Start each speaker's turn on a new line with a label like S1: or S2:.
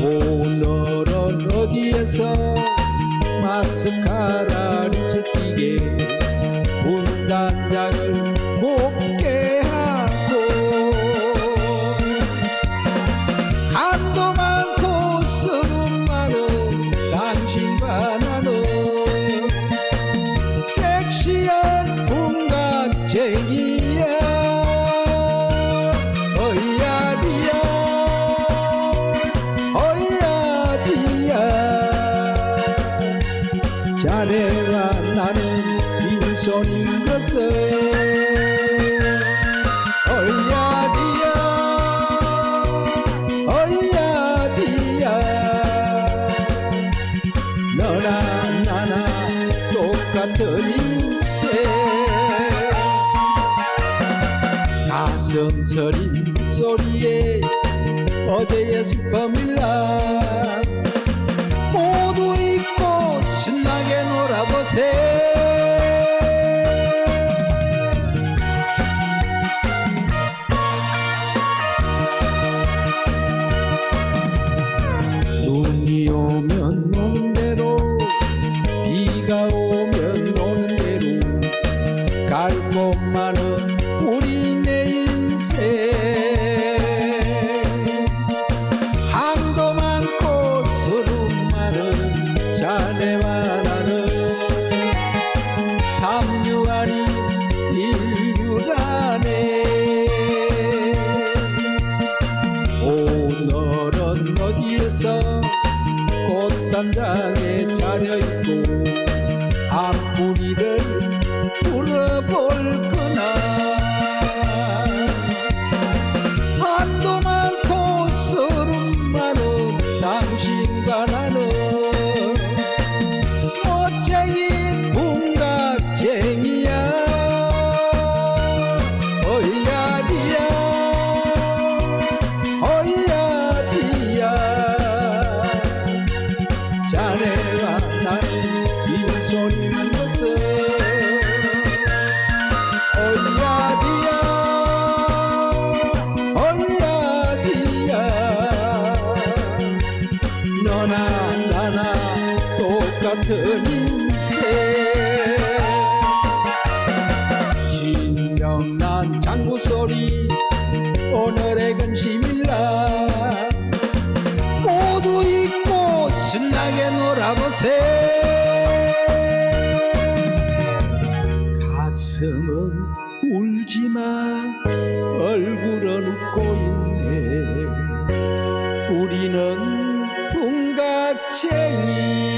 S1: 오늘은 어디에서 마스카라 립스틱에 문단장을 자네와 나는 빈손인 것을 어이야디야 어이야디야. 너나 나나 똑같은 인생. 가슴 서린 소리에 어제의 슬픔일라 say 인류라네. 오늘은 어디에서 꽃단장에 차려있고 앞뿌리를 나는 빈손인 것을 어이야디야 어이야디야. 너나 나나 똑같은 인생. 신명난 장구 소리 오늘의 근심일 놀아보세 가슴은 울지만 얼굴은 웃고 있네. 우리는 풍각쟁이